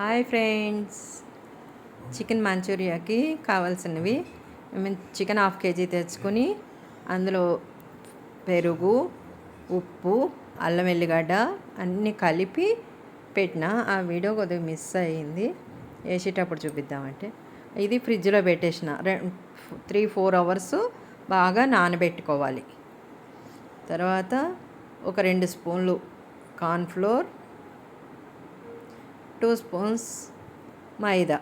Hi friends. Chicken మంచూరియాకి కావాల్సినవి chicken half KG తెచ్చుకొని అందులో పెరుగు ఉప్పు అల్లం వెల్లిగడ్డ అన్నీ కలిపి పెట్టిన. ఆ వీడియో కొద్దిగా మిస్ అయ్యింది. వేసేటప్పుడు చూపిద్దామంటే. ఇది ఫ్రిడ్జ్లో పెట్టేసిన. త్రీ ఫోర్ అవర్స్ బాగా నానబెట్టుకోవాలి. తర్వాత ఒక రెండు స్పూన్లు కార్న్ఫ్లోర్ టూ స్పూన్స్ మైదా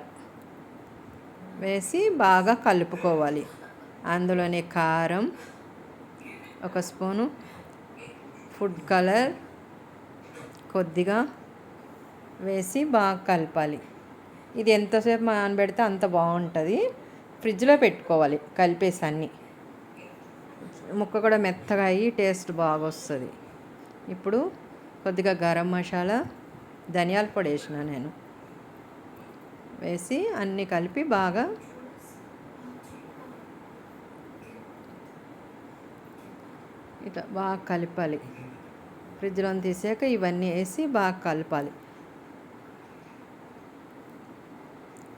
వేసి బాగా కలుపుకోవాలి. అందులోనే కారం ఒక స్పూను ఫుడ్ కలర్ కొద్దిగా వేసి బాగా కలపాలి. ఇది ఎంతసేపు నానబెడితే అంత బాగుంటుంది. ఫ్రిడ్జ్లో పెట్టుకోవాలి కలిపేసి అన్నీ ముక్క కూడా మెత్తగా అయ్యి టేస్ట్ బాగా వస్తుంది ఇప్పుడు కొద్దిగా గరం మసాలా ధనియాల పొడి వేసిన నేను. వేసి అన్నీ కలిపి బాగా ఇట్లా బాగా కలపాలి. ఫ్రిడ్జ్లో తీసాక ఇవన్నీ వేసి బాగా కలపాలి.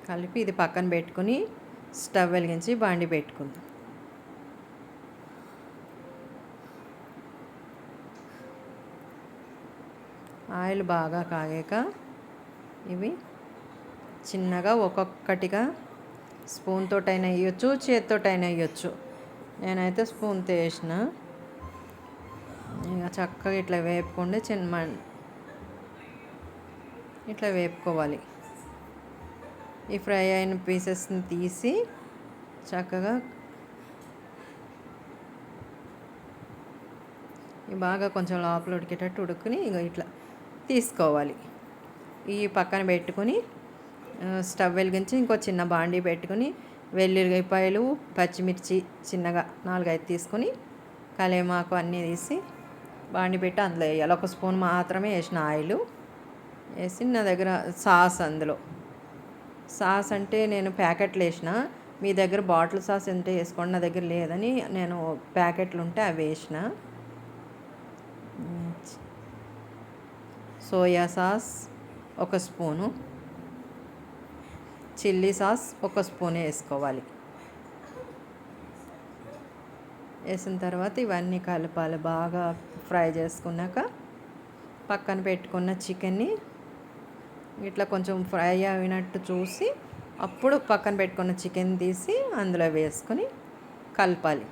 కలిపి ఇది పక్కన పెట్టుకుని స్టవ్ వెలిగించి బాండి పెట్టుకుందాం. ఆయిల్ బాగా కాగాక ఇవి చిన్నగా ఒక్కొక్కటిగా స్పూన్ తోటైనా వేయచ్చు చేతితోటైనా వేయచ్చు. నేనైతే స్పూన్తో వేసిన ఇక చక్కగా ఇట్లా వేపుకుంటే చిన్న ఇట్లా వేపుకోవాలి. ఈ ఫ్రై అయిన పీసెస్ని తీసి చక్కగా బాగా కొంచెం లోపల ఉడికేటట్టు ఉడుకుని ఇక ఇట్లా తీసుకోవాలి. ఈ పక్కన పెట్టుకొని స్టవ్ వెలిగించి ఇంకో చిన్న బాండీ పెట్టుకుని వెల్లుల్లిపాయలు పచ్చిమిర్చి చిన్నగా నాలుగైదు తీసుకొని కలేమాకు అన్నీ తీసి బాండి పెట్టి అందులో వేయాలి. ఒక స్పూన్ మాత్రమే వేసిన ఆయిల్. వేసి నా దగ్గర సాస్ అందులో. సాస్ అంటే నేను ప్యాకెట్లు వేసిన. మీ దగ్గర బాటిల్ సాస్ ఉంటే వేసుకోండి. నా దగ్గర లేదని నేను ప్యాకెట్లు ఉంటే అవి వేసిన. సోయా సాస్ ఒక స్పూను. చిల్లీ సాస్ ఒక స్పూనే వేసుకోవాలి. వేసిన తర్వాత ఇవన్నీ కలపాలి. బాగా ఫ్రై చేసుకున్నాక పక్కన పెట్టుకున్న చికెన్ని ఇట్లా కొంచెం ఫ్రై అయినట్టు చూసి అప్పుడు పక్కన పెట్టుకున్న చికెన్ తీసి అందులో వేసుకొని కలపాలి.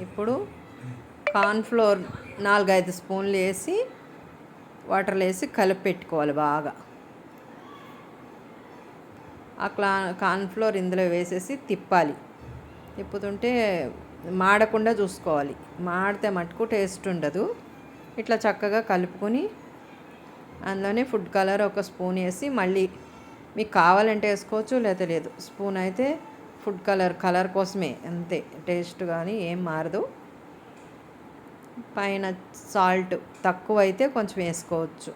ఇప్పుడు కార్న్ఫ్లోర్ నాలుగైదు స్పూన్లు వేసి వాటర్లో వేసి కలిపి పెట్టుకోవాలి బాగా. ఆ క్లా కార్న్ఫ్లోర్ ఇందులో వేసేసి తిప్పాలి. తిప్పుతుంటే మాడకుండా చూసుకోవాలి. మాడితే మటుకు టేస్ట్ ఉండదు. ఇట్లా చక్కగా కలుపుకొని అందులోనే ఫుడ్ కలర్ ఒక స్పూన్ వేసి మళ్ళీ మీకు కావాలంటే వేసుకోవచ్చు లేదా లేదు. స్పూన్ అయితే ఫుడ్ కలర్ కలర్ కోసమే. అంతే. టేస్ట్ కానీ ఏం మారదు. పైన సాల్ట్ తక్కువ అయితే కొంచెం వేసుకోవచ్చు.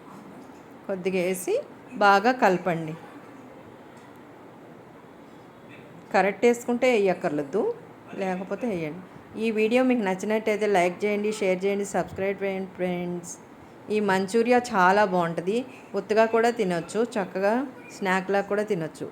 కొద్దిగా వేసి బాగా కలపండి. కరెక్ట్ వేసుకుంటే వేయక్కర్లేదు. లేకపోతే వేయండి. ఈ వీడియో మీకు నచ్చినట్టయితే లైక్ చేయండి షేర్ చేయండి సబ్స్క్రైబ్ చేయండి ఫ్రెండ్స్. ఈ మంచూరియా చాలా బాగుంటుంది. ఉత్తగా కూడా తినొచ్చు చక్కగా స్నాక్లా కూడా తినొచ్చు.